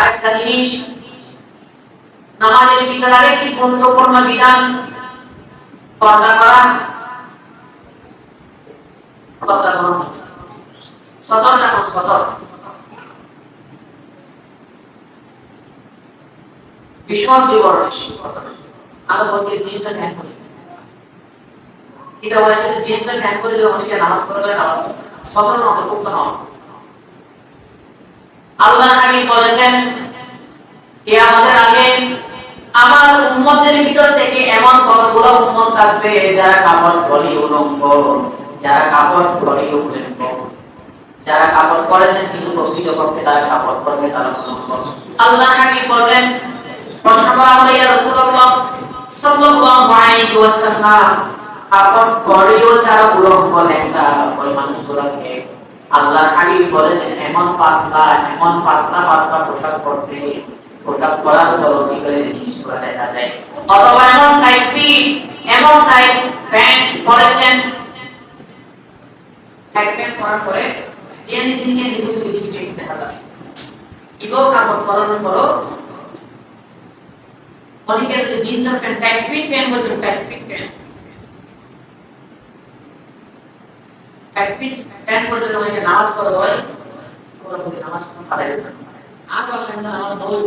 আরেকটা জিনিস, নামাজের ভিতরে আরেকটি গুরুত্বপূর্ণ বিধান, পর্দা করা। পর্দা না সতর? ভীষণ বিবরণশীল সতর। আমরা বলতে জিনিসটা ধ্যান করি। এটা বলে সাথে জিনিসটা ধ্যান করে অনেকে নামাজ পড়ে নামাজ সতর অন্তর্ভুক্ত হন আল্লাহ নবী বলেছেন কে আমাদের আগে, আমার উম্মতের ভিতর থেকে এমন কতগুলো উম্মত থাকবে যারা কাপড় পরি উলঙ্গ, যারা কাপড় পরি উলঙ্গ। যারা কাপড় করেছেন কিন্তু প্রকৃত পক্ষে তারা কাপড় করবে তারা উলঙ্গ। আল্লাহ নবী বললেন প্রশ্ন করা হলো ইয়া রাসূলুল্লাহ সাল্লাল্লাহু আলাইহি ওয়াসাল্লাম, কাপড় পরেও যারা উলঙ্গ লেখা ওই মানুষগুলোকে আল্লাহ হাবিব বলেছেন, এমন পাতলা এমন পাতলা পাতলা পোশাক পরতে, পোশাক পরার পরবর্তী করে জিনিসগুলো দেখা যায়। অথবা এমন টাইপ এমন টাইপ প্যান্ট পরেছেন। টাইপ প্যান্ট পরার পরে যে নিগুলো কিছু কিছু দেখা যায় ইবো কাপড় পরানোর পরও অনেকে যদি জিন্সের প্যান্ট টাইপ ফিট প্যান্ট বলতে টাইপ ফিট প্যান্ট ফ্যান করে যদি অনেকে নামাজ পড়ে হয় নামাজ পড়তে পারে না। আমার বসায় নামাজ পড়ে